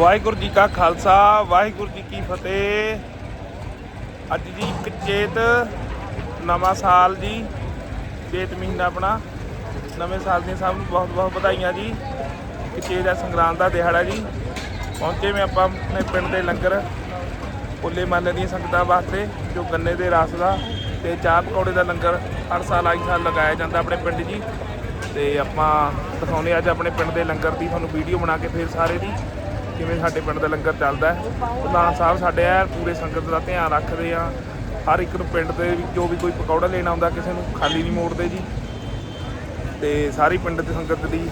ਵਾਹਿਗੁਰੂ ਜੀ ਕਾ ਖਾਲਸਾ, ਵਾਹਿਗੁਰੂ ਜੀ ਕੀ ਫਤਿਹ। ਅੱਜ ਜੀ ਇੱਕ ਚੇਤ ਨਵਾਂ ਸਾਲ ਜੀ, ਚੇਤ ਮਹੀਨਾ ਆਪਣਾ। ਨਵੇਂ ਸਾਲ ਦੀਆਂ ਸਭ ਨੂੰ ਬਹੁਤ ਬਹੁਤ ਵਧਾਈਆਂ ਜੀ। ਇੱਕ ਚੇਤ ਦਾ ਸੰਗਰਾਂਦ ਦਾ ਦਿਹਾੜਾ ਜੀ। ਪਹੁੰਚੇ ਮੈਂ ਆਪਾਂ ਆਪਣੇ ਪਿੰਡ ਦੇ ਲੰਗਰ ਪੁੱਲੇ ਮਹੱਲੇ ਦੀਆਂ ਸੰਗਤਾਂ ਵਾਸਤੇ, ਜੋ ਗੰਨੇ ਦੇ ਰਸ ਦਾ ਤੇ ਚਾਹ ਪਕੌੜੇ ਦਾ ਲੰਗਰ ਹਰ ਸਾਲ ਆਈ ਸਾਲ ਲਗਾਇਆ ਜਾਂਦਾ ਆਪਣੇ ਪਿੰਡ ਜੀ। ਤੇ ਆਪਾਂ ਦਿਖਾਉਣੇ ਅੱਜ ਆਪਣੇ ਪਿੰਡ ਦੇ ਲੰਗਰ ਦੀ, ਤੁਹਾਨੂੰ ਵੀਡੀਓ ਬਣਾ ਕੇ ਫੇਰ ਸਾਰੇ ਦੀ। ਕਿਵੇਂ ਸਾਡੇ ਪਿੰਡ ਦਾ ਲੰਗਰ ਚੱਲਦਾ ਹੈ। ਪ੍ਰਧਾਨ ਸਾਹਿਬ ਸਾਡੇ ਆ ਪੂਰੇ ਸੰਗਤ ਦਾ ਧਿਆਨ ਰੱਖਦੇ ਆ। ਹਰ ਇੱਕ ਨੂੰ ਪਿੰਡ ਦੇ ਵਿੱਚ ਜੋ ਵੀ ਕੋਈ ਪਕੌੜਾ ਲੈਣਾ ਆਉਂਦਾ, ਕਿਸੇ ਨੂੰ ਖਾਲੀ ਨਹੀਂ ਮੋੜਦੇ ਜੀ। ਤੇ ਸਾਰੀ ਪਿੰਡ ਦੀ ਸੰਗਤ ਦੀ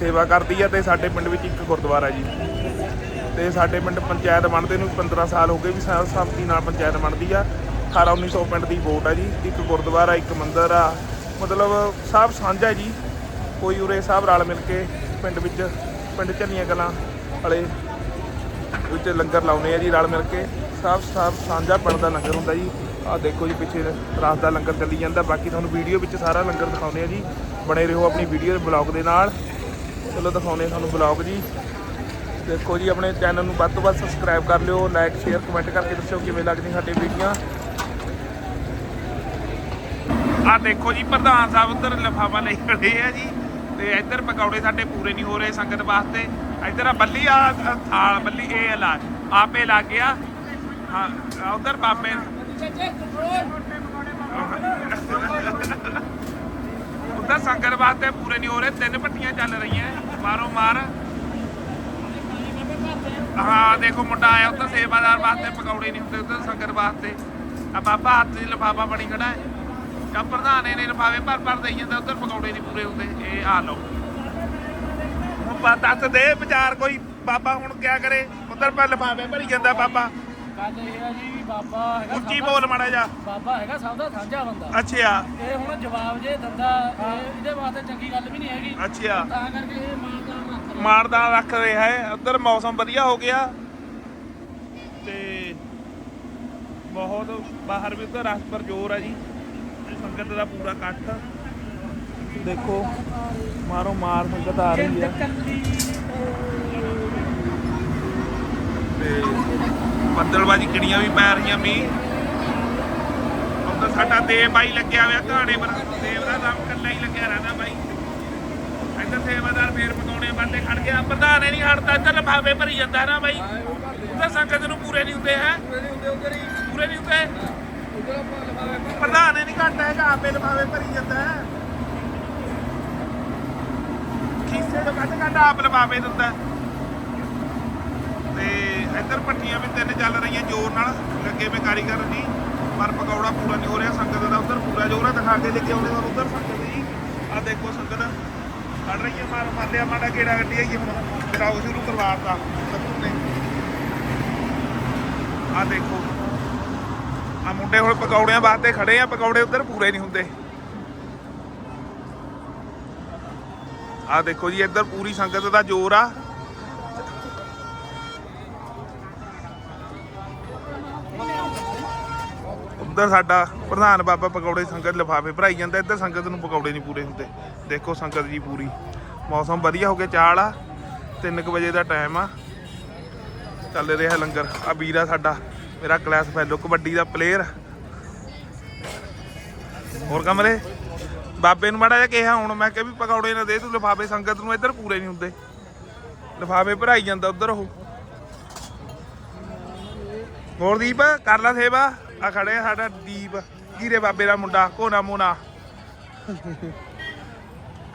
ਸੇਵਾ ਕਰਦੀ ਆ ਤੇ ਸਾਡੇ ਪਿੰਡ ਵਿੱਚ ਇੱਕ ਗੁਰਦੁਆਰਾ ਜੀ। ਤੇ ਸਾਡੇ ਪਿੰਡ ਪੰਚਾਇਤ ਬਣਦੇ ਨੂੰ 15 ਸਾਲ ਹੋ ਗਏ ਵੀ ਸਰਵ ਸੰਮਤੀ ਨਾਲ ਪੰਚਾਇਤ ਬਣਦੀ ਆ। 18 1900 ਪਿੰਡ ਦੀ ਵੋਟ ਆ ਜੀ। ਇੱਕ ਗੁਰਦੁਆਰਾ, ਇੱਕ ਮੰਦਿਰ ਆ। ਮਤਲਬ ਸਭ ਸਾਂਝਾ ਜੀ। ਕੋਈ ਉਰੇ ਸਭ ਰਲ ਮਿਲ ਕੇ ਪਿੰਡ ਵਿੱਚ, ਪਿੰਡ ਝੱਲੀਆਂ ਗੱਲਾਂ ਵਾਲੇ ਵਿੱਚ ਲੰਗਰ ਲਾਉਨੇ ਆ ਜੀ ਰਲ ਮਿਲ ਕੇ। ਸਾਫ਼ ਸਾਫ਼ ਸਾਂਝਾ ਪਿੰਡ ਦਾ ਲੰਗਰ ਹੁੰਦਾ ਜੀ। ਆਹ ਦੇਖੋ ਜੀ ਪਿੱਛੇ ਰਾਤ ਦਾ ਲੰਗਰ ਚੱਲੀ ਜਾਂਦਾ। ਬਾਕੀ ਤੁਹਾਨੂੰ ਵੀਡੀਓ ਵਿੱਚ ਸਾਰਾ ਲੰਗਰ ਦਿਖਾਉਨੇ ਆ ਜੀ। ਬਣੇ ਰਹੋ ਆਪਣੀ ਵੀਡੀਓ ਦੇ ਬਲੌਗ ਦੇ ਨਾਲ। ਚਲੋ ਦਿਖਾਉਨੇ ਤੁਹਾਨੂੰ ਬਲੌਗ ਜੀ। ਦੇਖੋ ਜੀ ਆਪਣੇ ਚੈਨਲ ਨੂੰ ਵੱਧ ਤੋਂ ਵੱਧ ਸਬਸਕ੍ਰਾਈਬ ਕਰ ਲਿਓ। ਲਾਈਕ, ਸ਼ੇਅਰ, ਕਮੈਂਟ ਕਰਕੇ ਦੱਸਿਓ ਕਿਵੇਂ ਲੱਗਦੀ ਸਾਡੀ ਵੀਡੀਓਆਂ ਆ ਦੇਖੋ ਜੀ ਪ੍ਰਧਾਨ ਸਾਹਿਬ ਉਧਰ ਲਫਾਫਾ ਲਈ ਖੜੇ ਆ ਜੀ। ਤੇ ਇੱਧਰ ਪਕੌੜੇ ਸਾਡੇ ਪੂਰੇ ਨਹੀਂ ਹੋ ਰਹੇ ਸੰਗਤ ਵਾਸਤੇ। ਇੱਧਰ ਆ ਬੱਲੀ ਆ ਆ ਥਾਲ, ਬੱਲੀ ਇਹ ਲਾ ਆਪੇ ਲੱਗ ਗਿਆ। ਹਾਂ ਉਧਰ ਬਾਬੇ ਉਧਰ ਸੰਗਤ ਵਾਸਤੇ ਪੂਰੇ ਨਹੀਂ ਹੋ ਰਹੇ, ਤਿੰਨ ਪੱਟੀਆਂ ਚੱਲ ਰਹੀਆਂ। ਮਾਰੋ ਮਾਰ। ਹਾਂ, ਦੇਖੋ ਮੁੰਡਾ ਆਇਆ ਉੱਧਰ ਸੇਵਾਦਾਰ ਵਾਸਤੇ, ਪਕੌੜੇ ਨਹੀਂ ਹੁੰਦੇ ਉੱਧਰ ਸੰਗਤ ਵਾਸਤੇ। ਆ ਬਾਬਾ ਹੱਥ 'ਚ ਲਿਫਾਫਾ ਬਣੀ ਖੜਾ ਹੈ। ਜਾਂ ਪ੍ਰਧਾਨ ਨੇ ਲਿਫਾਫੇ ਭਰ ਭਰ ਦੇਈ ਜਾਂਦਾ ਉੱਧਰ ਪਕੌੜੇ ਨਹੀਂ ਪੂਰੇ ਹੁੰਦੇ। ਇਹ ਆ ਲਓ। ਹੁਣ ਬਾ ਦੱਸ ਦੇ ਵਿਚਾਰ ਕੋਈ। ਬਾਬਾ ਹੁਣ ਕਿਆ ਕਰੇ? ਉੱਧਰ ਪਰ ਲਿਫਾਫੇ ਭਰੀ ਜਾਂਦਾ ਬਾਬਾ। ਗੱਲ ਇਹ ਆ ਜੀ ਵੀ ਬਾਬਾ ਹੈਗਾ ਉੱਚੀ ਸਭ ਦਾ- ਬੋਲ ਮਾੜਾ ਜਾ ਬਾਬਾ ਹੈਗਾ ਸਭ ਦਾ ਸਾਂਝਾ ਬੰਦਾ। ਅੱਛਾ ਇਹ ਹੁਣ ਜਵਾਬ ਜੇ ਦਿੰਦਾ ਇਹ ਇਹਦੇ ਵਾਸਤੇ ਚੰਗੀ ਗੱਲ ਵੀ ਨਹੀਂ ਹੈਗੀ। ਅੱਛਾ ਤਾਂ ਕਰਕੇ ਇਹ ਮਾਨਦਾਰ ਰੱਖ ਰਿਹਾ। ਮਾਰਦਾ ਰੱਖ ਰਿਹਾ ਹੈ। ਉੱਧਰ ਮੌਸਮ ਵਧੀਆ ਹੋ ਗਿਆ। ਤੇ ਬਹੁਤ ਬਾਹਰ ਵੀ ਉੱਧਰ ਰਸ ਪਰ ਜ਼ੋਰ ਆ ਜੀ। ਤੇ ਸੰਗਤ ਦਾ ਪੂਰਾ ਇਕੱਠ। ਦੇਖੋ, ਮਾਰੋ ਮਾਰ ਸੰਗਤ ਆ ਰਹੀ ਹੈ। ਤੇ ਬੱਦਲਬਾਜੀ ਕਿੜੀਆਂ ਵੀ ਪੈ ਰਹੀਆਂ ਮੀਂਹ? ਉੱਧਰ ਸਾਡਾ ਦੇਵ ਬਾਈ ਲੱਗਿਆ ਹੋਇਆ ਘਾਣੇ ਪਰ, ਦੇਵ ਦਾ ਨਾਮ ਕੱਲਾ ਹੀ ਲੱਗਿਆ ਰਹਿੰਦਾ ਬਾਈ। ਇੱਧਰ ਸੇਵਾਦਾਰ ਫੇਰ ਪਕਾਉਣੇ ਬੰਦੇ ਖੜ ਗਿਆ। ਪ੍ਰਧਾਨ ਨਹੀਂ ਹਟਦਾ, ਇੱਧਰ ਲਫਾਫੇ ਭਰੀ ਜਾਂਦਾ ਨਾ ਬਾਈ। ਉੱਧਰ ਸੰਗਤ ਨੂੰ ਪੂਰੇ ਨਹੀਂ ਹੁੰਦੇ, ਹੈ? ਪੂਰੇ ਨਹੀਂ ਹੁੰਦੇ। ਪ੍ਰਧਾਨ ਨਹੀਂ ਘਟਦਾ ਹੈਗਾ, ਆਪੇ ਲਫਾਫੇ ਭਰੀ ਜਾਂਦਾ, ਹੈ? ਖੀਸੇ ਤੋਂ ਕੱਢ ਕੱਢ ਆਪ ਲਫਾਫੇ ਦਿੰਦਾ ਤੇ ਇੱਧਰ ਪੱਟੀਆਂ ਵੀ ਤਿੰਨ ਚੱਲ ਰਹੀਆਂ ਜ਼ੋਰ ਨਾਲ, ਲੱਗੇ ਮੈਂ ਕਾਰੀਗਰ ਜੀ ਪਰ ਪਕੌੜਾ ਪੂਰਾ ਨਹੀਂ ਹੋ ਰਿਹਾ, ਸੰਗਤ ਦਾ ਉੱਧਰ ਪੂਰਾ ਜ਼ੋਰ ਆ, ਦਿਖਾ ਕੇ ਲੈ ਕੇ ਆਉਣੇ ਤੁਹਾਨੂੰ ਉੱਧਰ ਸੰਗਤ ਜੀ ਆ ਦੇਖੋ ਸੰਗਤ, ਕੱਢ ਰਹੀ ਹੈ ਮਾਰ ਮਾਰਿਆ ਮਾੜਾ ਕਿਹੜਾ ਗੱਡੀ ਹੈਗੀ ਹੁਣ। ਕਰਾਓ ਸ਼ੁਰੂ ਕਰਵਾਤਾ ਸਭ ਆ ਦੇਖੋ। ਆ ਮੁੰਡੇ ਹੁਣ ਪਕੌੜਿਆਂ ਵਾਸਤੇ ਖੜੇ ਆ, ਪਕੌੜੇ ਉੱਧਰ ਪੂਰੇ ਨਹੀਂ ਹੁੰਦੇ। ਆ ਦੇਖੋ ਜੀ, ਇੱਧਰ ਪੂਰੀ ਸੰਗਤ ਦਾ ਜ਼ੋਰ ਆ। ਉੱਧਰ ਸਾਡਾ ਪ੍ਰਧਾਨ ਬਾਬਾ ਪਕੌੜੇ ਸੰਗਤ ਲਿਫਾਫੇ ਭਰਾਈ ਜਾਂਦਾ, ਇੱਧਰ ਸੰਗਤ ਨੂੰ ਪਕੌੜੇ ਨਹੀਂ ਪੂਰੇ ਹੁੰਦੇ। ਦੇਖੋ ਸੰਗਤ ਜੀ ਪੂਰੀ। ਮੌਸਮ ਵਧੀਆ ਹੋ ਗਿਆ, ਚਾਲ ਆ। 3:00 ਵਜੇ ਦਾ ਟਾਈਮ ਆ। ਚੱਲ ਰਿਹਾ ਲੰਗਰ। ਆ ਵੀਰਾ ਸਾਡਾ, ਮੇਰਾ ਕਲਾਸ ਫੈਲੋ ਕਬੱਡੀ ਦਾ ਪਲੇਅਰ ਹੋਰ ਕਮਰੇ ਬਾਬੇ ਨੂੰ ਮਾੜਾ ਜਿਹਾ ਕਿਹਾ, ਹੁਣ ਮੈਂ ਕਿਹਾ ਵੀ ਪਕੌੜੇ ਨਾ ਦੇ, ਤੂੰ ਲਿਫਾਫੇ ਸੰਗਤ ਨੂੰ ਇੱਧਰ ਪੂਰੇ ਨਹੀਂ ਹੁੰਦੇ। ਲਿਫਾਫੇ ਭਰਾਈ ਜਾਂਦਾ ਉੱਧਰ ਉਹ। ਹੋਰ ਦੀਪ, ਕਰ ਲਾ ਸੇਵਾ। ਆ ਖੜੇ ਆ ਸਾਡਾ ਦੀਪ। ਕੀਰੇ ਬਾਬੇ ਦਾ ਮੁੰਡਾ ਕੋਨਾ ਮੋਨਾ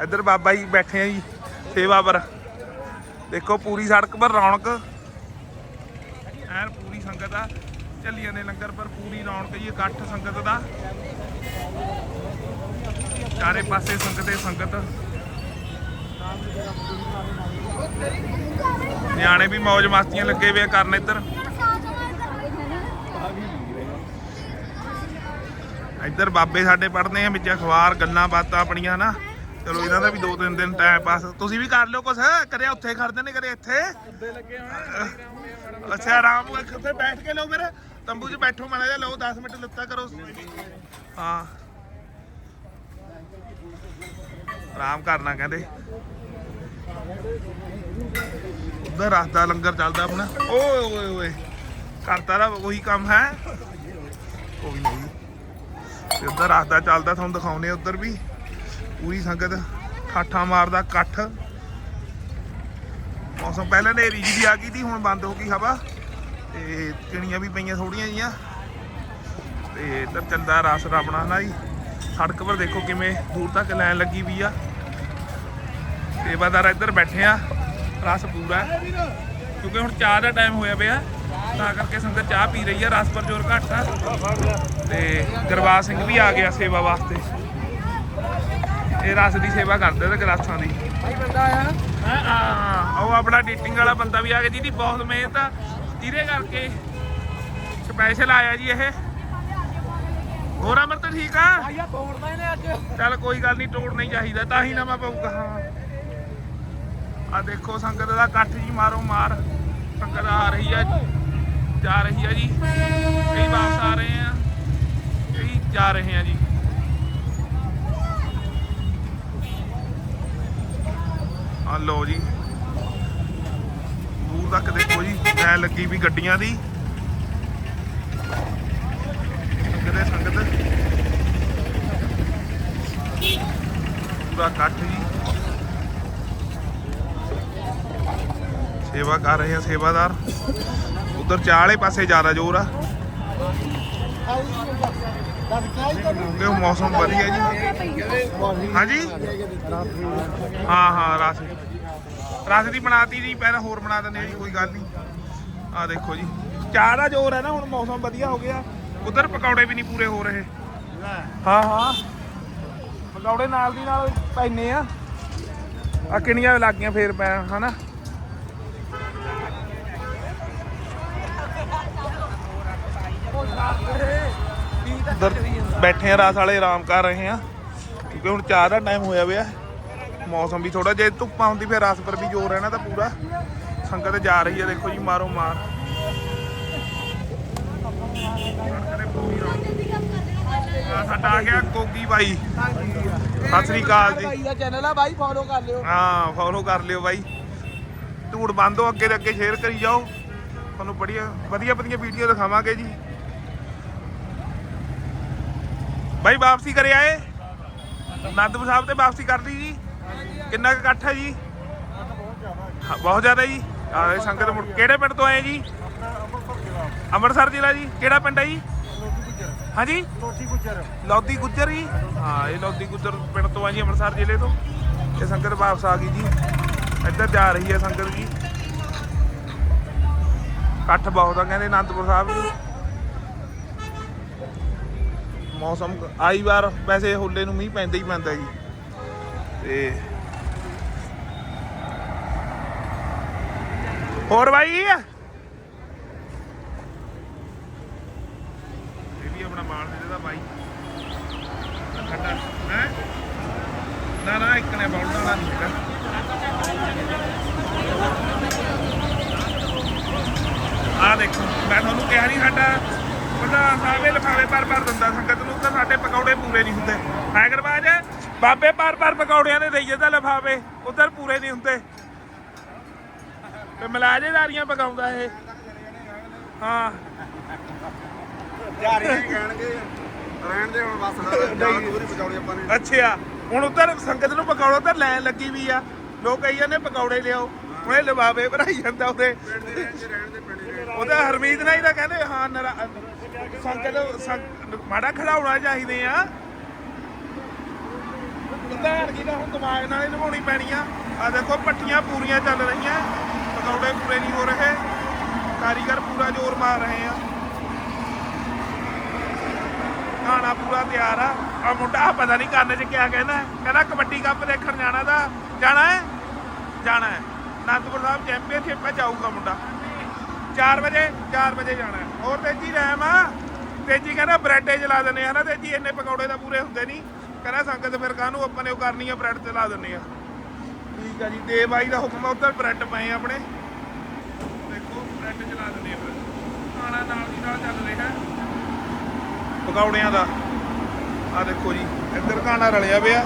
ਇੱਧਰ ਬਾਬਾ ਜੀ ਬੈਠੇ ਆ ਜੀ, ਸੇਵਾ ਪਰ। ਦੇਖੋ ਪੂਰੀ ਸੜਕ ਪਰ ਰੌਣਕ। ਐਨ ਪੂਰੀ ਸੰਗਤ ਆ। ਚੱਲੀਆਂ ਨੇ ਲੰਗਰ ਪਰ, ਪੂਰੀ ਰੌਣਕ ਜੀ, ਇਕੱਠ ਸੰਗਤ ਦਾ। ਚਾਰੇ ਪਾਸੇ ਸੰਗਤ ਹੀ ਸੰਗਤ। ਨਿਆਣੇ ਵੀ ਮौज ਮਸਤੀਆਂ ਲੱਗੇ ਹੋਏ ਕਰਨ ਇੱਧਰ। ਇੱਧਰ ਬਾਬੇ ਸਾਡੇ ਪੜ੍ਹਦੇ ਆ ਵਿੱਚ ਅਖਬਾਰ ਗੱਲਾਂ ਬਾਤਾਂ ਆਪਣੀਆਂ ਨਾ ਚਲੋ, ਇਹਨਾਂ ਦਾ ਵੀ ਦੋ ਤਿੰਨ ਦਿਨ ਟਾਈਮ ਪਾਸ ਤੁਸੀਂ ਵੀ ਕਰ ਲਿਓ ਕੁਛ, ਕਰਿਆ ਉੱਥੇ ਖੜਦੇ ਨੇ ਕਰੇ ਇੱਥੇ? ਅੱਛਾ, ਆਰਾਮ ਨਾਲ ਉੱਥੇ ਬੈਠ ਕੇ ਲਓ ਫਿਰ। ਤੰਬੂ 'ਚ ਬੈਠੋ ਮਾੜਾ ਜਿਹਾ, ਲਓ 10 ਮਿੰਟ ਲੱਤਾ ਕਰੋ। ਹਾਂ। ਆਰਾਮ ਕਰਨਾ ਕਹਿੰਦੇ। ਉਧਰ ਦਾ ਲੰਗਰ ਚੱਲਦਾ ਆਪਣਾ। ਓਏ ਓਏ ਓਏ। ਕਰਤਾ ਦਾ ਉਹੀ ਕੰਮ ਹੈ। ਕੋਈ ਨਹੀਂ। ਤੇ ਉਧਰ ਰਸਤਾ ਚੱਲਦਾ, ਤੁਹਾਨੂੰ ਦਿਖਾਉਨੇ ਉਧਰ ਵੀ। ਪੂਰੀ ਸੰਗਤ ਠਾਠਾ ਮਾਰਦਾ ਇਕੱਠ। ਮੌਸਮ ਪਹਿਲਾਂ ਨੇਰੀ ਜੀ ਆ ਗਈ ਸੀ, ਹੁਣ ਬੰਦ ਹੋ ਗਈ ਹਵਾ। ਤੇ ਚਿੜੀਆਂ ਵੀ ਪਈਆਂ ਥੋੜੀਆਂ ਜੀਆਂ ਤੇ ਇੱਧਰ ਚੱਲਦਾ ਰਸ ਆਪਣਾ ਨਾ ਜੀ। ਸੜਕ ਪਰ ਦੇਖੋ ਕਿਵੇਂ ਦੂਰ ਤੱਕ ਲਾਈਨ ਲੱਗੀ ਵੀ ਆ। ਸੇਵਾਦਾਰ ਇੱਧਰ ਬੈਠੇ ਆ। ਰਸ ਪੂਰਾ। ਹੈ। ਕਿਉਂਕਿ ਹੁਣ ਚਾਹ ਦਾ ਟਾਈਮ ਹੋਇਆ ਪਿਆ। ਤਾਂ ਕਰਕੇ ਸੰਗਤ ਚਾਹ ਪੀ ਰਹੀ ਆ ਰਸ ਪਰ ਜ਼ੋਰ ਘੱਟ ਆ। ਤੇ ਗਰਬਾਜ ਸਿੰਘ ਵੀ ਆ ਗਿਆ ਸੇਵਾ ਵਾਸਤੇ। ਇਹ ਰਸ ਦੀ ਸੇਵਾ ਕਰਦੇ ਤੇ ਗਲਾਸਾਂ ਦੀ। ਭਾਈ ਬੰਦਾ ਆਇਆ ਹਾਂ? ਹਾਂ, ਉਹ ਆਪਣਾ ਡੇਟਿੰਗ ਵਾਲਾ ਬੰਦਾ ਵੀ ਆ ਗਿਆ। ਜਿਹਦੀ ਬਹੁਤ ਮਿਹਨਤ ਆ। ਜਿਹਦੇ ਕਰਕੇ ਸਪੈਸ਼ਲ ਆਇਆ ਜੀ ਇਹ। ਹੋਰ ਅਮਰ ਤਾਂ ਠੀਕ ਆ? ਚੱਲ ਕੋਈ ਗੱਲ ਨਹੀਂ ਤੋੜ ਨਹੀਂ ਚਾਹੀਦਾ। ਤਾਂ ਹੀ ਨਵਾਂ ਪਊਗਾ। ਹਾਂ। ਆ ਦੇਖੋ ਸੰਗਤ ਦਾ ਇਕੱਠ ਜੀ, ਮਾਰੋ ਮਾਰ। ਸੰਗਤ ਆ ਰਹੀ ਆ, ਜਾ ਰਹੀ ਆ ਜੀ। ਕਈ ਵਾਪਸ ਆ ਰਹੇ ਆ, ਕਈ ਜਾ ਰਹੇ ਆ ਜੀ। ਆ ਲੋ ਜੀ। ਦੂਰ ਤੱਕ ਦੇਖੋ ਜੀ, ਐ ਲੱਗੀ ਵੀ ਗੱਡੀਆਂ ਦੀ। ਸੰਗਤ ਸੰਗਤ। ਪੂਰਾ ਇਕੱਠ ਜੀ। ਸੇਵਾ ਕਰ ਰਹੇ ਆ, ਸੇਵਾਦਾਰ। ਉਧਰ ਚਾਹ ਵਾਲੇ ਪਾਸੇ ਜ਼ਿਆਦਾ ਜ਼ੋਰ ਆ। ਕਿਉਂਕਿ ਮੌਸਮ ਵਧੀਆ ਜੀ। ਹਾਂਜੀ? ਹਾਂ ਹਾਂ ਰਸ ਰਸ ਦੀ ਬਣਾਤੀ ਜੀ, ਪਹਿਲਾਂ ਹੋਰ ਬਣਾ ਦਿੰਦੇ ਜੀ, ਕੋਈ ਗੱਲ ਨਹੀਂ। ਆ ਦੇਖੋ ਜੀ। ਚਾਹ ਦਾ ਜ਼ੋਰ ਹੈ ਨਾ, ਹੁਣ ਮੌਸਮ ਵਧੀਆ ਹੋ ਗਿਆ। ਉਧਰ ਪਕੌੜੇ ਵੀ ਨਹੀਂ ਪੂਰੇ ਹੋ ਰਹੇ। ਹਾਂ ਹਾਂ। ਪਕੌੜੇ ਨਾਲ ਦੀ ਨਾਲ ਪੈਨੇ ਆ। ਆ ਕਿਣੀਆਂ ਲੱਗ ਗਈਆਂ ਫੇਰ ਪੈ, ਹਨਾ? ਉੱਧਰ ਬੈਠੇ ਆ ਰਾਤ ਵਾਲੇ ਆਰਾਮ ਕਰ ਰਹੇ ਆ। ਕਿਉਂਕਿ ਹੁਣ ਚਾਹ ਦਾ ਟਾਈਮ ਹੋਇਆ ਪਿਆ। ਮੌਸਮ ਵੀ ਥੋੜਾ ਜੇ ਧੁੱਪਾਂ ਹੁੰਦੀ ਫਿਰ ਰਾਤ ਪਰ ਵੀ ਜ਼ੋਰ ਰਹਿਣਾ ਤਾਂ ਪੂਰਾ। ਸੰਗਤ ਜਾ ਰਹੀ ਹੈ ਦੇਖੋ ਜੀ ਮਾਰੋ ਮਾਰ। ਸਾਡਾ ਆ ਗਿਆ ਕੋਗੀ ਬਾਈ। ਸਤਿ ਸ੍ਰੀ ਅਕਾਲ ਜੀ। ਭਾਈ ਦਾ ਚੈਨਲ ਆ ਭਾਈ ਫੋਲੋ ਕਰ ਲਿਓ। ਹਾਂ ਫੋਲੋ ਕਰ ਲਿਓ ਬਾਈ। ਧੂੜ ਬੰਦੋ ਅੱਗੇ ਦੇ ਅੱਗੇ ਸ਼ੇਅਰ ਕਰੀ ਜਾਓ। ਤੁਹਾਨੂੰ ਬੜੀਆਂ ਵਧੀਆ ਵਧੀਆ ਵੀਡੀਓ ਦਿਖਾਵਾਂਗੇ ਜੀ। ਬਾਈ ਵਾਪਸੀ ਕਰੇ ਆਏ? ਅਨੰਦਪੁਰ ਸਾਹਿਬ ਤੇ ਵਾਪਸੀ ਕਰ ਲਈ ਜੀ? ਕਿੰਨਾ ਕੁ ਇਕੱਠ ਹੈ ਜੀ? ਹਾਂ, ਬਹੁਤ ਜ਼ਿਆਦਾ ਜੀ। ਆਹ ਸੰਗਤ ਮੁੜ- ਕਿਹੜੇ ਪਿੰਡ ਤੋਂ ਆਏ ਜੀ? ਅੰਮ੍ਰਿਤਸਰ ਜ਼ਿਲ੍ਹਾ ਜੀ। ਕਿਹੜਾ ਪਿੰਡ ਹੈ ਜੀ? ਹਾਂਜੀ? ਲੋਟੀ ਗੁੱਜਰ ਲੌਦੀ ਗੁੱਜਰ ਜੀ। ਹਾਂ ਇਹ ਲੌਦੀ ਗੁੱਜਰ ਪਿੰਡ ਤੋਂ ਆ ਜੀ ਅੰਮ੍ਰਿਤਸਰ ਜ਼ਿਲ੍ਹੇ ਤੋਂ। ਇਹ ਸੰਗਤ ਵਾਪਸ ਆ ਗਈ ਜੀ। ਇੱਧਰ ਜਾ ਰਹੀ ਹੈ ਸੰਗਤ ਜੀ। ਇਕੱਠ ਬਹੁਤ ਆ ਕਹਿੰਦੇ ਅਨੰਦਪੁਰ ਸਾਹਿਬ ਜੀ ਮੌਸਮ ਆਈ ਵਾਰ ਵੈਸੇ ਹੋਲੇ ਨੂੰ ਮੀਂਹ ਪੈਂਦਾ ਹੀ ਪੈਂਦਾ ਜੀ। ਤੇ ਹੋਰ ਬਾਈ ਇਹ ਵੀ ਆਪਣਾ ਮਾਲ ਦੇ ਦਾ ਬਾਈ ਖੱਟਾ ਹੈ ਨਾ ਨਾ ਇੱਕ ਨੇ ਬੌਲਦਾ ਵਾਲਾ ਨਹੀਂ ਹੈਗਾ ਆ ਦੇਖੋ ਮੈਂ ਤੁਹਾਨੂੰ ਕਿਹਾ ਨਹੀਂ ਸਾਡਾ ਪ੍ਰਧਾਨ ਸਾਹਿਬ ਇਹ ਲਿਫਾਫੇ ਪਰ ਪਰ ਦਿੰਦਾ ਸੰਗਤ ਨੂੰ ਤਾਂ ਸਾਡੇ ਪਕੌੜੇ ਪੂਰੇ ਨਹੀਂ ਹੁੰਦੇ ਹੈ ਗਰਬਾਜ ਬਾਬੇ ਪਰ ਪਰ ਪਕੌੜਿਆਂ ਦੇ ਦੇਈਏ ਤਾਂ ਲਿਫਾਫੇ ਉਧਰ ਪੂਰੇ ਨਹੀਂ ਹੁੰਦੇ। ਤੇ ਮਲਾਜੇਦਾਰੀਆਂ ਪਕਾਉਂਦਾ ਇਹ। ਹਾਂ। ਜਾ ਰਹੇ ਕਹਿਣਗੇ। ਰਹਿਣ ਦੇ ਹੁਣ ਬਸ ਜਾਨ ਦੂਰੀ ਬਚਾਉਣੀ ਆਪਾਂ ਨੇ। ਅੱਛਾ ਹੁਣ ਉਧਰ ਸੰਗਤ ਨੂੰ ਪਕੌੜਾ ਤਾਂ ਲੈਣ ਲੱਗੀ ਵੀ ਆ। ਲੋਕ ਕਹੀ ਜਾਂਦੇ ਪਕੌੜੇ ਲਿਆਓ। ਹੁਣ ਇਹ ਲਿਫਾਫੇ ਭਰਾਈ ਜਾਂਦਾ ਉਹਦੇ। ਉਹਦਾ ਹਰਮੀਤ ਨਾਲ ਹੀ ਤਾਂ ਕਹਿੰਦੇ ਹਾਂ ਸੰਗਤ ਸੰਗ- ਮਾੜਾ ਖੜਾਉਣਾ ਚਾਹੀਦੇ ਆ। ਧਾਰ ਦਾ ਹੁਣ ਦਿਮਾਗ ਨਾਲ ਹੀ ਨਿਭਾਉਣੀ ਪੈਣੀ ਆ। ਆ ਦੇਖੋ, ਪੱਟੀਆਂ ਪੂਰੀਆਂ ਚੱਲ ਰਹੀਆਂ। ਪਕੌੜੇ ਪੂਰੇ ਨਹੀਂ ਹੋ ਰਹੇ। ਕਾਰੀਗਰ ਪੂਰਾ ਜ਼ੋਰ ਮਾਰ ਰਹੇ ਆ। ਖਾਣਾ ਪੂਰਾ ਤਿਆਰ ਆ। ਆ ਮੁੰਡਾ ਪਤਾ ਨਹੀਂ ਕੰਨ 'ਚ ਕਿਆ ਕਹਿੰਦਾ। ਕਹਿੰਦਾ ਕਬੱਡੀ ਕੱਪ ਦੇਖਣ ਜਾਣਾ ਦਾ। ਜਾਣਾ ਹੈ? ਜਾਣਾ ਹੈ। ਅਨੰਦਪੁਰ ਸਾਹਿਬ ਚੈਂਪੀਅਨਸ਼ਿਪ 'ਚ ਜਾਊਗਾ ਮੁੰਡਾ। 4 ਵਜੇ 4 ਵਜੇ ਜਾਣਾ ਹੈ। ਹੋਰ ਤੇਜੀ ਰਹਿਮ ਆ। ਤੇਜੀ ਕਹਿੰਦਾ ਬ੍ਰੈਡੇ ਚਲਾ ਦਿੰਦੇ ਆ ਨਾ। ਤੇਜੀ ਇੰਨੇ ਪਕੌੜੇ ਤਾਂ ਪੂਰੇ ਹੁੰਦੇ ਨਹੀਂ। ਕਹਿੰਦਾ ਸੰਗਤ, ਫਿਰ ਕਾਹਨੂੰ ਆਪਾਂ ਨੇ ਉਹ ਕਰਨੀ ਆ ਬ੍ਰੈਡ ਤੇ ਲਾ ਦਿੰਦੇ ਆ। ਠੀਕ ਆ ਜੀ, ਦੇ ਬਾਈ ਦਾ ਹੁਕਮ ਆ, ਉੱਧਰ ਬ੍ਰੈਡ ਪਏ ਆਪਣੇ। ਦੇਖੋ ਬ੍ਰੈਡ ਚਲਾ ਦਿੰਦੇ ਆ ਫਿਰ। ਖਾਣਾ ਨਾਲ ਦੀ ਨਾਲ ਚੱਲ ਰਿਹਾ ਪਕੌੜਿਆਂ ਦਾ। ਆ ਦੇਖੋ ਜੀ, ਇੱਧਰ ਖਾਣਾ ਰਲਿਆ ਪਿਆ।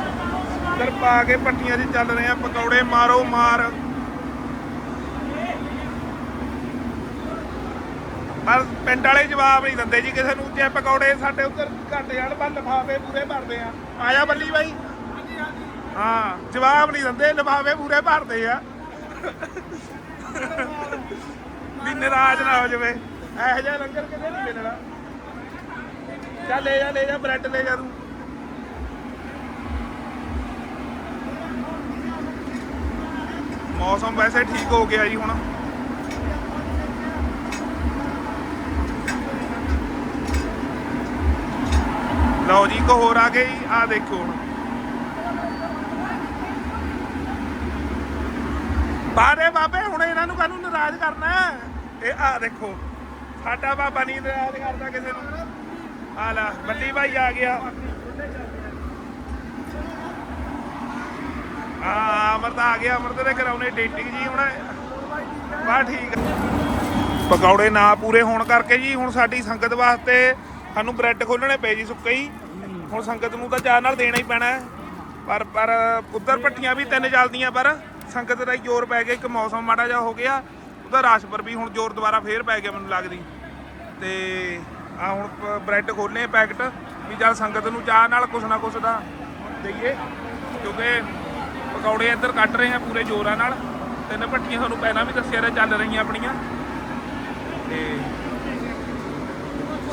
ਇੱਧਰ ਪਾ ਕੇ ਪੱਟੀਆਂ 'ਚ ਚੱਲ ਰਹੇ ਆ, ਪਕੌੜੇ ਮਾਰੋ, ਮਾਰ। ਪਰ ਪਿੰਡ ਵਾਲੇ ਜਵਾਬ ਨਹੀਂ ਦਿੰਦੇ ਜੀ ਕਿਸੇ ਨੂੰ ਜੇ ਪਕੌੜੇ ਸਾਡੇ ਉੱਧਰ ਘੱਟ ਜਾਣ ਪਰ ਲਿਫਾਫੇ ਪੂਰੇ ਭਰਦੇ ਆ। ਆਇਆ ਬੱਲੀ ਬਾਈ। ਹਾਂ ਜਵਾਬ ਨਹੀਂ ਦਿੰਦੇ ਲਿਫਾਫੇ ਪੂਰੇ ਭਰਦੇ ਆ। ਵੀ ਨਾਰਾਜ਼ ਨਾ ਹੋ ਜਾਵੇ। ਇਹੋ ਜਿਹਾ ਲੰਗਰ ਕਿਤੇ ਨਹੀਂ ਮਿਲਣਾ? ਚੱਲ ਲੈ ਜਾ ਲੈ ਜਾ ਬ੍ਰੈਡ ਲੈ ਜਾ ਤੂੰ। ਮੌਸਮ ਵੈਸੇ ਠੀਕ ਹੋ ਗਿਆ ਜੀ ਹੁਣ। ਲਓ ਜੀ ਕੋ ਹੋਰ ਆ ਗਈ, ਆ ਦੇਖੋ ਹੁਣ। ਬਾਰੇ ਬਾਬੇ, ਹੁਣ ਇਹਨਾਂ ਨੂੰ ਕਾਹਨੂੰ ਨਾਰਾਜ਼ ਕਰਨਾ ਇਹ ਆ ਦੇਖੋ, ਸਾਡਾ ਬਾਬਾ ਨਹੀਂ ਨਾਰਾਜ਼ ਕਰਦਾ ਕਿਸੇ ਨੂੰ। ਆ ਲੈ ਬੱਲੀ ਭਾਈ ਆ ਗਿਆ। ਆ, ਅਮਰਤ ਆ ਗਿਆ, ਅਮਰਤ ਦੇ ਕਰਾਉਣੇ ਡੇਟਿੰਗ ਜੀ ਹੁਣ। ਬਾ ਠੀਕ ਪਕੌੜੇ ਨਾ ਪੂਰੇ ਹੋਣ ਕਰਕੇ ਜੀ, ਹੁਣ ਸਾਡੀ ਸੰਗਤ ਵਾਸਤੇ ਸਾਨੂੰ ਬ੍ਰੈਡ ਖੋਲਣੇ ਪਏ ਜੀ ਸੁੱਕੇ ਹੀ। ਹੁਣ ਸੰਗਤ ਨੂੰ ਤਾਂ ਚਾਹ ਨਾਲ ਦੇਣਾ ਹੀ ਪੈਣਾ ਹੈ। ਪਰ ਪਰ ਉੱਧਰ ਭੱਟੀਆਂ ਵੀ ਤਿੰਨ ਚੱਲਦੀਆਂ, ਪਰ ਸੰਗਤ ਦਾ ਜ਼ੋਰ ਪੈ ਗਿਆ। ਇੱਕ ਮੌਸਮ ਮਾੜਾ ਜਿਹਾ ਹੋ ਗਿਆ, ਉਹਦਾ ਰਸ਼ ਪਰ ਵੀ ਹੁਣ ਜ਼ੋਰ ਦੁਬਾਰਾ ਫੇਰ ਪੈ ਗਿਆ ਮੈਨੂੰ ਲੱਗਦੀ। ਤੇ ਆ ਹੁਣ ਪ- ਬ੍ਰੈਡ ਖੋਲਨੇ ਪੈਕਟ, ਵੀ ਚੱਲ ਸੰਗਤ ਨੂੰ ਚਾਹ ਨਾਲ ਕੁਛ ਨਾ ਕੁਛ ਦਾ ਦਈਏ। ਕਿਉਂਕਿ ਪਕੌੜੇ ਇੱਧਰ ਕੱਢ ਰਹੇ ਆ ਪੂਰੇ ਜ਼ੋਰਾਂ ਨਾਲ। ਤਿੰਨ ਭੱਟੀਆਂ ਤੁਹਾਨੂੰ ਪਹਿਲਾਂ ਵੀ ਦੱਸਿਆ ਰਿਹਾ, ਚੱਲ ਰਹੀਆਂ ਆਪਣੀਆਂ। ਤੇ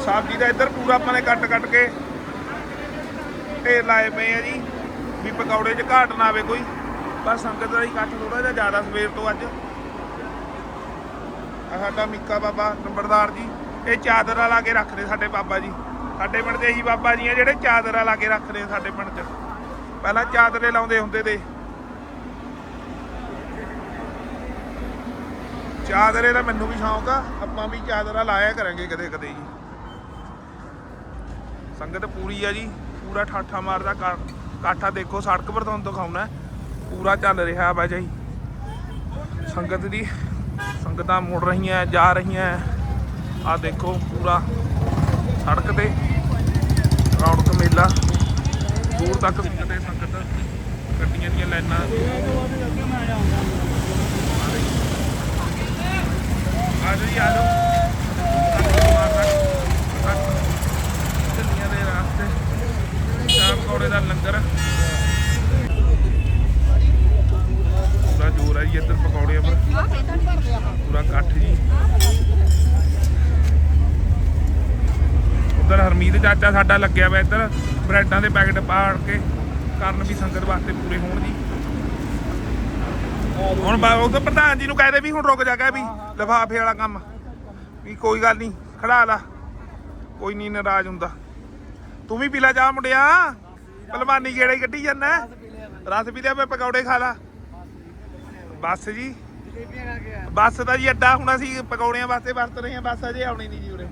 ਸਬਜ਼ੀ ਦਾ ਇੱਧਰ ਪੂਰਾ ਆਪਾਂ ਨੇ ਕੱਟ ਕੱਟ ਕੇ ਢੇਰ ਲਾਏ ਪਏ ਆ ਜੀ, ਵੀ ਪਕੌੜੇ 'ਚ ਘਾਟ ਨਾ ਆਵੇ ਕੋਈ। ਬਸ ਸੰਗਤ ਦਾ ਹੀ ਥੋੜਾ ਜਿਹਾ ਜ਼ਿਆਦਾ ਸਵੇਰ ਤੋਂ ਅੱਜ। ਸਾਡਾ ਮਿੱਕਾ ਬਾਬਾ ਨੰਬਰਦਾਰ ਜੀ, ਇਹ ਚਾਦਰਾ ਲਾ ਕੇ ਰੱਖਦੇ ਸਾਡੇ ਬਾਬਾ ਜੀ। ਸਾਡੇ ਪਿੰਡ ਦੇ ਇਹੀ ਬਾਬਾ ਜੀ ਆ ਜਿਹੜੇ ਚਾਦਰਾ ਲਾ ਕੇ ਰੱਖਦੇ ਆ ਸਾਡੇ ਪਿੰਡ 'ਚ। ਪਹਿਲਾਂ ਚਾਦਰੇ ਲਾਉਂਦੇ ਹੁੰਦੇ ਤੇ। ਚਾਦਰੇ ਦਾ ਮੈਨੂੰ ਵੀ ਸ਼ੌਂਕ ਆ, ਆਪਾਂ ਵੀ ਚਾਦਰਾ ਲਾਇਆ ਕਰਾਂਗੇ ਕਦੇ ਕਦੇ ਜੀ। ਸੰਗਤ ਪੂਰੀ ਆ ਜੀ, ਪੂਰਾ ਠਾਠਾ ਮਾਰਦਾ ਕਾਠਾ ਦੇਖੋ, ਸੜਕ ਪਰ ਤੁਹਾਨੂੰ ਦਿਖਾਉਣਾ ਪੂਰਾ ਚੱਲ ਰਿਹਾ ਬਾਜਾਈ ਸੰਗਤ ਦੀ ਸੰਗਤਾਂ ਮੁੜ ਰਹੀਆਂ, ਜਾ ਰਹੀਆਂ ਆ ਦੇਖੋ ਪੂਰਾ ਸੜਕ ਤੇ ਰੌਣਕ ਮੇਲਾ। ਦੂਰ ਤੱਕ ਸੰਗਤ ਸੰਗਤ ਗੱਡੀਆਂ ਦੀਆਂ ਲਾਈਨਾਂ। ਆ ਜੀ, ਆ ਜਾਓ ਚੱਲੀਆਂ ਦੇ ਰਾਸਤੇ ਸ਼ਾਮ ਕੋੜੇ ਦਾ ਲੰਗਰ। ਪੂਰਾ ਜੋਰ ਹੈ ਜੀ ਇੱਧਰ ਪਕੌੜਿਆਂ ਪਰ। ਪੂਰਾ ਇਕੱਠ ਜੀ। ਉਧਰ ਹਰਮੀਤ ਚਾਚਾ ਸਾਡਾ ਲੱਗਿਆ ਵਾ ਇੱਧਰ, ਬ੍ਰੈਡਾਂ ਦੇ ਪੈਕਟ ਪਾੜ ਕੇ, ਕਰਨ ਵੀ ਸੰਗਤ ਵਾਸਤੇ ਪੂਰੇ ਹੋਣ ਜੀ। ਹੁਣ ਉਹ ਤਾਂ ਪ੍ਰਧਾਨ ਜੀ ਨੂੰ ਕਹਦੇ ਵੀ ਹੁਣ ਰੁਕ ਜਾ ਕੇ ਵੀ, ਲਿਫਾਫੇ ਵਾਲਾ ਕੰਮ। ਵੀ ਕੋਈ ਗੱਲ ਨਹੀਂ, ਖੜਾ ਲਾ। ਕੋਈ ਨਹੀਂ, ਨਾਰਾਜ਼ ਹੁੰਦਾ। ਤੂੰ ਵੀ ਪੀ ਲੈ ਜਾ ਮੁੰਡਿਆ। ਪਹਿਲਵਾਨੀ ਗੇੜਾ ਕੱਢੀ ਜਾਂਦਾ। ਰਸ ਪੀ ਲਿਆ ਮੈਂ ਪਕੌੜੇ ਖਾ ਲਾ। ਬੱਸ ਜੀ। ਬੱਸ ਦਾ ਜੀ ਅੱਡਾ ਹੁਣ ਅਸੀਂ ਪਕੌੜਿਆਂ ਵਾਸਤੇ ਵਰਤ ਰਹੇ ਹਾਂ ਬੱਸ ਅਜੇ ਆਉਣੀ ਨਹੀਂ ਜੀ ਉਰੇ।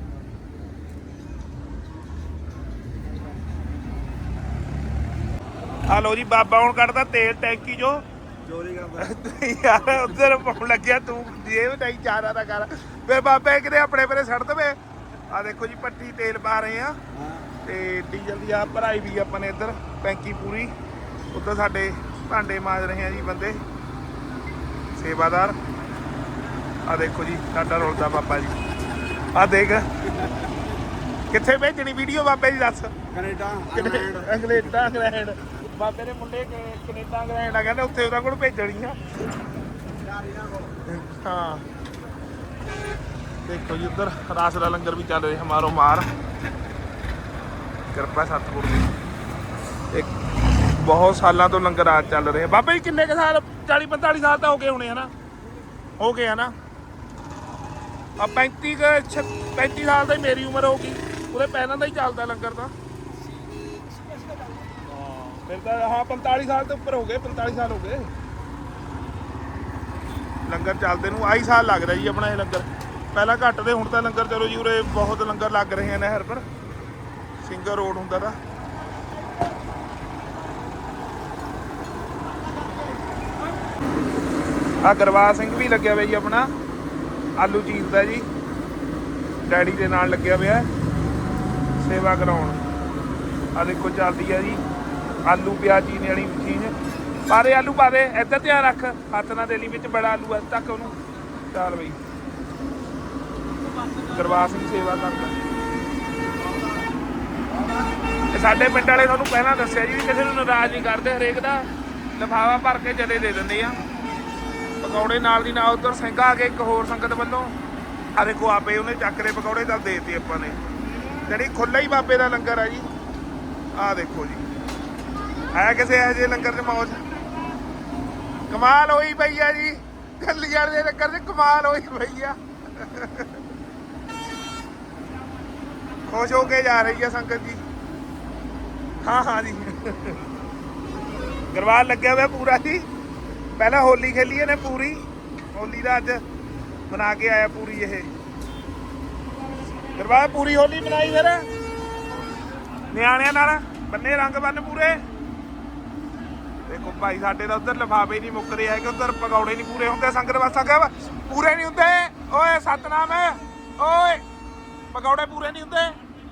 ਆ ਲੋ ਜੀ ਬਾਬਾ ਹੁਣ ਕੱਢਦਾ ਤੇਲ ਟੈਂਕੀ ਜੋ ਚੋਰੀ ਕਰਦਾ। ਯਾਰ ਉਧਰ ਪਾਉਣ ਲੱਗਿਆ ਤੂੰ ਜੇਬ ਨਹੀਂ ਚਾਰਾ ਦਾ ਕਰ। ਫਿਰ ਬਾਬੇ ਕਿਤੇ ਆਪਣੇ ਪਰੇ ਛੱਡ ਦਵੇ। ਆ ਦੇਖੋ ਜੀ ਪੱਟੀ ਤੇਲ ਪਾ ਰਹੇ ਆ ਤੇ ਡੀਜ਼ਲ ਦੀ ਆ ਭਰਾਈ ਵੀ ਆਪਾਂ ਨੇ ਇੱਧਰ ਟੈਂਕੀ ਪੂਰੀ। ਉੱਧਰ ਸਾਡੇ ਭਾਂਡੇ ਮਾਜ ਰਹੇ ਆ ਜੀ ਬੰਦੇ। ਸੇਵਾਦਾਰ। ਆ ਦੇਖੋ ਜੀ ਸਾਡਾ ਰੋਲਦਾ ਬਾਬਾ ਜੀ। ਆ ਦੇਖ। ਕਿੱਥੇ ਭੇਜਣੀ ਵੀਡੀਓ ਬਾਬੇ ਦੀ ਦੱਸ? Canada England. ਇੰਗਲੈਂਡ। ਬਾਬੇ ਦੇ ਮੁੰਡੇ ਕਨੇ- ਕੈਨੇਡਾ ਇੰਗਲੈਂਡ ਆ ਕਹਿੰਦੇ ਉੱਥੇ ਉਹਨਾਂ ਕੋਲ ਭੇਜਣੀ ਆ। ਹਾਂ। ਦੇਖੋ ਜੀ ਉੱਧਰ ਰਾਸ ਦਾ ਲੰਗਰ ਵੀ ਚੱਲ ਰਿਹਾ ਮਾਰੋ ਮਾਰ ਕਿਰਪਾ ਸਤਿਗੁਰ ਦੀ। ਇੱਕ ਬਹੁਤ ਸਾਲਾਂ ਤੋਂ ਲੰਗਰ ਆ ਚੱਲ ਰਿਹਾ। ਬਾਬਾ ਜੀ, ਕਿੰਨੇ ਕੁ ਸਾਲ 40 45 ਸਾਲ ਤਾਂ ਹੋ ਗਏ ਹੋਣੇ, ਹਨਾ? ਹੋ ਗਏ, ਹਨਾ? ਆ 35 ਕੁ 35 ਸਾਲ ਦੀ ਮੇਰੀ ਉਮਰ ਹੋ ਗਈ। ਉਹਦੇ ਪਹਿਲਾਂ ਦਾ ਹੀ ਚੱਲਦਾ ਲੰਗਰ ਤਾਂ। ਫਿਰ ਤਾਂ, ਹਾਂ 45 ਸਾਲ ਤੋਂ ਉੱਪਰ ਹੋ ਗਏ 45 ਸਾਲ ਹੋ ਗਏ। ਲੰਗਰ ਚੱਲਦੇ ਨੂੰ ਆਈ ਸਾਲ ਲੱਗਦਾ ਜੀ ਆਪਣਾ ਇਹ ਲੰਗਰ। ਪਹਿਲਾਂ ਘੱਟ ਦੇ, ਹੁਣ ਤਾਂ ਲੰਗਰ, ਚਲੋ ਜੀ, ਉਰੇ ਬਹੁਤ ਲੰਗਰ ਲੱਗ ਰਹੇ ਆ ਨਹਿਰ ਪਰ। ਸਿੰਗਰ ਰੋਡ ਹੁੰਦਾ ਤਾਂ ਆ ਗਰਵਾਲ ਸਿੰਘ ਵੀ ਲੱਗਿਆ ਹੋਇਆ ਜੀ ਆਪਣਾ। ਆਲੂ ਚੀਰਦਾ ਜੀ। ਡੈਡੀ ਦੇ ਨਾਲ ਲੱਗਿਆ ਹੋਇਆ। ਸੇਵਾ ਕਰਾਉਣ। ਆ ਦੇਖੋ ਚੱਲਦੀ ਆ ਜੀ। ਆਲੂ ਪਿਆਜ਼ ਚੀਨ ਵਾਲੀ ਮਸ਼ੀਨ। ਪਾ ਦੇ ਆਲੂ, ਪਾ ਦੇ। ਇੱਧਰ ਧਿਆਨ ਰੱਖ। ਹੱਥ ਨਾਲ ਦੇ ਵਿੱਚ ਬੜਾ ਆਲੂ ਹੈ ਤੱਕ ਉਹਨੂੰ। ਚੱਲ ਬਈ। ਦਰਬਾਰ ਸਿੰਘ ਸੇਵਾ ਕਰਦਾ। ਇਹ ਸਾਡੇ ਪਿੰਡ ਵਾਲੇ ਤੁਹਾਨੂੰ ਪਹਿਲਾਂ ਦੱਸਿਆ ਜੀ ਵੀ ਕਿਸੇ ਨੂੰ ਨਾਰਾਜ਼ ਨਹੀਂ ਕਰਦੇ, ਹਰੇਕ ਦਾ ਲਿਫਾਫਾ ਭਰ ਕੇ ਜਦੇ ਦੇ ਦਿੰਦੇ ਆ। ਪਕੌੜੇ ਨਾਲ ਦੀ ਨਾਲ ਉਧਰ ਸਿੰਘ ਆ ਕੇ ਇੱਕ ਹੋਰ ਸੰਗਤ ਵੱਲੋਂ। ਆ ਦੇਖੋ ਆਪੇ ਉਹਨੇ ਚੱਕ ਲਏ ਪਕੌੜੇ ਤਾਂ ਦੇਤੇ ਆਪਾਂ ਨੇ। ਜਿਹੜੀ ਖੁੱਲਾ ਹੀ ਬਾਬੇ ਦਾ ਲੰਗਰ ਆ ਜੀ ਆ ਦੇਖੋ ਜੀ। ਹੈ ਕਿਸੇ ਇਹੋ ਜਿਹੇ ਲੰਗਰ 'ਚ ਮੌਜ? ਕਮਾਲ ਹੋਈ ਪਈ ਆ ਜੀ। ਕੱਲੀਆਂ ਦੇ ਲੰਗਰ 'ਚ ਕਮਾਲ ਹੋਈ ਪਈ ਆ। ਖੁਸ਼ ਹੋ ਕੇ ਜਾ ਰਹੀ ਆ ਸੰਗਤ ਜੀ। ਹਾਂ ਹਾਂ ਜੀ। ਗਰਵਾਲ ਲੱਗਿਆ ਹੋਇਆ ਪੂਰਾ ਜੀ। ਪਹਿਲਾਂ ਹੋਲੀ ਖੇਲੀ ਇਹਨੇ ਪੂਰੀ। ਹੋਲੀ ਦਾ ਅੱਜ ਮਨਾ ਕੇ ਆਇਆ ਪੂਰੀ ਇਹ। ਗਰਵਾਲ, ਪੂਰੀ ਹੋਲੀ ਮਨਾਈ ਫਿਰ? ਨਿਆਣਿਆਂ ਨਾਲ ਬੰਨੇ ਰੰਗ ਬੰਨ ਪੂਰੇ। ਦੇਖੋ ਭਾਈ, ਸਾਡੇ ਦਾ ਉਧਰ ਲਿਫਾਫੇ ਨਹੀਂ ਮੁੱਕਦੇ ਹੈਗੇ, ਉਧਰ ਪਕੌੜੇ ਨਹੀਂ ਪੂਰੇ ਹੁੰਦੇ। ਸੰਗਤ ਵਾਸਾ ਪੂਰੇ ਨਹੀਂ ਹੁੰਦੇ। ਓਏ, ਸਤਨਾਮ, ਓਏ, ਪਕੌੜੇ ਪੂਰੇ ਨਹੀਂ ਹੁੰਦੇ।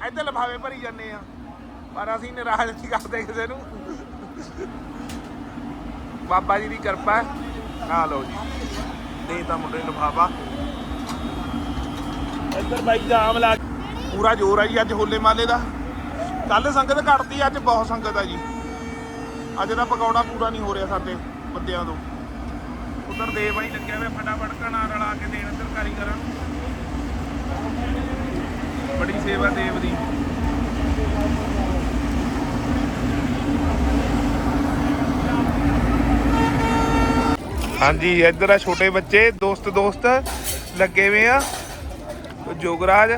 ਇੱਧਰ ਲਿਫਾਫੇ ਭਰੀ ਜਾਂਦੇ ਆ। ਪਰ ਅਸੀਂ ਨਿਰਾਸ਼ ਨਹੀਂ ਕਰਦੇ ਕਿਸੇ ਨੂੰ। ਬਾਬਾ ਜੀ ਦੀ ਕਿਰਪਾ ਆ ਲਓ ਜੀ। ਦੇ ਤਾਂ ਮੁੰਡੇ ਨੂੰ ਲਿਫਾਫਾ ਇੱਧਰ ਬਾਈ ਜਾਮ ਲਾ ਪੂਰਾ ਜ਼ੋਰ ਆ ਜੀ ਅੱਜ ਹੋਲੇ ਮਾਲੇ ਦਾ। ਕੱਲ ਸੰਗਤ ਘਟਦੀ ਅੱਜ ਬਹੁਤ ਸੰਗਤ ਆ ਜੀ। ਅੱਜ ਦਾ ਪਕੌੜਾ ਪੂਰਾ ਨਹੀਂ ਹੋ ਰਿਹਾ ਸਾਡੇ ਬੰਦਿਆਂ ਤੋਂ। ਉਧਰ ਦੇ ਬਾਈ ਲੱਗਿਆ ਹੋਇਆ ਫਟਾਫਟ ਘਣਾ ਰਲਾ ਕੇ ਦੇਣ ਇੱਧਰ ਕਾਰੀਗਰਾਂ ਨੂੰ। ਬੜੀ ਸੇਵਾ ਦੇਵ ਦੀ। ਹਾਂਜੀ, ਇੱਧਰ ਆ ਛੋਟੇ ਬੱਚੇ, ਦੋਸਤ ਦੋਸਤ, ਲੱਗੇ ਹੋਏ ਆ। ਉਹ ਜੋਗਰਾਜ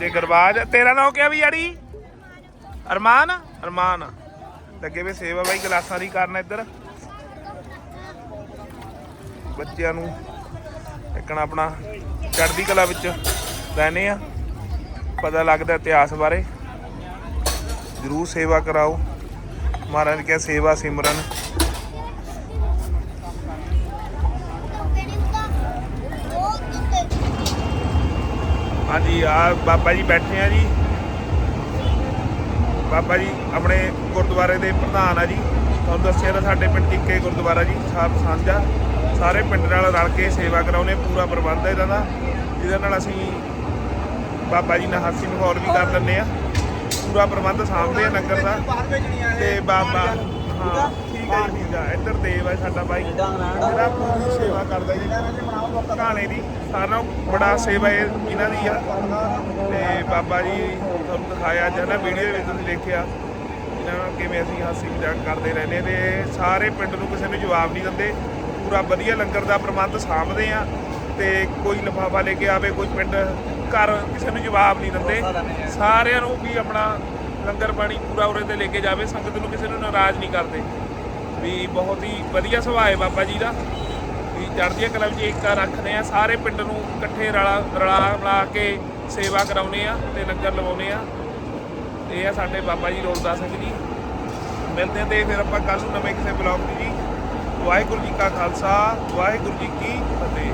ਤੇ ਗਰਬਾਜ, ਤੇਰਾ ਨਾਮ ਕਿਆ ਵੀ ਯਾਰੀ ਅਰਮਾਨ? ਅਰਮਾਨ। ਲੱਗੇ ਵੇ ਸੇਵਾ ਬਾਈ ਕਲਾਸਾਂ ਦੀ ਕਰਨ ਇੱਧਰ। ਬੱਚਿਆਂ ਨੂੰ ਇੱਕਣਾ ਆਪਣਾ ਚੜ੍ਹਦੀ ਕਲਾ ਵਿੱਚ ਰਹਿੰਦੇ ਆ। ਪਤਾ ਲੱਗਦਾ ਇਤਿਹਾਸ ਬਾਰੇ। ਜਰੂਰ ਸੇਵਾ ਕਰਾਓ। ਮਹਾਰਾਜ ਕਿਹਾ, ਸੇਵਾ ਸਿਮਰਨ। ਹਾਂਜੀ, ਆ ਬਾਬਾ ਜੀ ਬੈਠੇ ਆ ਜੀ। ਬਾਬਾ ਜੀ, ਆਪਣੇ ਗੁਰਦੁਆਰੇ ਦੇ ਪ੍ਰਧਾਨ ਆ ਜੀ। ਤੁਹਾਨੂੰ ਦੱਸਿਆ ਤਾਂ ਸਾਡੇ ਪਿੰਡ ਟਿੱਕੇ ਗੁਰਦੁਆਰਾ ਜੀ, ਸਾਹਿਬ ਸਾਂਝਾ। ਸਾਰੇ ਪਿੰਡ ਨਾਲ ਰਲ ਕੇ ਸੇਵਾ ਕਰਾਉਨੇ ਪੂਰਾ ਪ੍ਰਬੰਧ ਹੈ ਇਹਨਾਂ ਦਾ। ਜਿਹਦੇ ਨਾਲ ਅਸੀਂ ਬਾਬਾ ਜੀ ਨਾਲ ਹਾਸੀ ਮਖੌਲ ਵੀ ਕਰ ਲੈਂਦੇ ਆ ਪੂਰਾ ਪ੍ਰਬੰਧ ਸਾਂਭਦੇ ਆ ਲੰਗਰ ਦਾ। ਤੇ ਬਾਬਾ, ਹਾਂ, ਠੀਕ ਹੈ ਜੀ, ਠੀਕ ਆ। ਇੱਧਰ ਦੇਵ ਹੈ ਸਾਡਾ ਬਾਈ। ਜਿਹੜਾ ਪੂਰੀ ਸੇਵਾ ਕਰਦਾ ਜੀ। ਘਾਣੇ ਦੀ। ਸਾਰਿਆਂ ਨਾਲੋਂ ਬੜਾ ਸੇਵਾ ਇਹ ਇਹਨਾਂ ਦੀ ਆ। ਤੇ ਬਾਬਾ ਜੀ ਤੁਹਾਨੂੰ ਦਿਖਾਇਆ, ਅੱਜ ਨਾ ਵੀਡੀਓ ਵਿੱਚ ਤੁਸੀਂ ਦੇਖਿਆ। ਇਹਨਾਂ ਨਾਲ ਕਿਵੇਂ ਅਸੀਂ ਹਾਸੀ ਮਜ਼ਾਕ ਕਰਦੇ ਰਹਿੰਦੇ ਤੇ ਸਾਰੇ ਪਿੰਡ ਨੂੰ ਕਿਸੇ ਨੂੰ ਜਵਾਬ ਨਹੀਂ ਦਿੰਦੇ। ਪੂਰਾ ਵਧੀਆ ਲੰਗਰ ਦਾ ਪ੍ਰਬੰਧ ਸਾਂਭਦੇ ਆ ਤੇ ਕੋਈ ਲਿਫਾਫਾ ਲੈ ਕੇ ਆਵੇ, ਕੋਈ ਪਿੰਡ ਘਰ ਕਿਸੇ ਨੂੰ ਜਵਾਬ ਨਹੀਂ ਦਿੰਦੇ। ਸਾਰਿਆਂ ਨੂੰ ਵੀ ਆਪਣਾ ਲੰਗਰ ਪਾਣੀ ਪੂਰਾ ਉਰੇ ਤੇ ਲੈ ਕੇ ਜਾਵੇ, ਸੰਗਤ ਨੂੰ ਕਿਸੇ ਨੂੰ ਨਾਰਾਜ਼ ਨਹੀਂ ਕਰਦੇ। ਵੀ ਬਹੁਤ ਹੀ ਵਧੀਆ ਸੁਭਾਅ ਹੈ ਬਾਬਾ ਜੀ ਦਾ। ਚੜ੍ਹਦੀਆਂ ਕਲਾ ਵਿੱਚ ਏਕਤਾ ਰੱਖਦੇ ਆ ਸਾਰੇ ਪਿੰਡ ਨੂੰ ਇਕੱਠੇ ਰਲਾ ਰਲਾ ਮਿਲਾ ਕੇ ਸੇਵਾ ਕਰਾਉਨੇ ਆ ਤੇ ਲੰਗਰ ਲਵਾਉਨੇ ਆ ਤੇ ਇਹ ਆ ਸਾਡੇ ਬਾਬਾ ਜੀ ਰੋਲਦਾ ਸਿੰਘ ਜੀ। ਮਿਲਦੇ ਤੇ ਫਿਰ ਆਪਾਂ ਕੱਲ ਨੂੰ ਨਵੇਂ ਕਿਸੇ ਬਲੌਗ ਦੀ ਜੀ। ਵਾਹਿਗੁਰੂ ਜੀ ਕਾ ਖਾਲਸਾ, ਵਾਹਿਗੁਰੂ ਜੀ ਕੀ ਫਤਿਹ।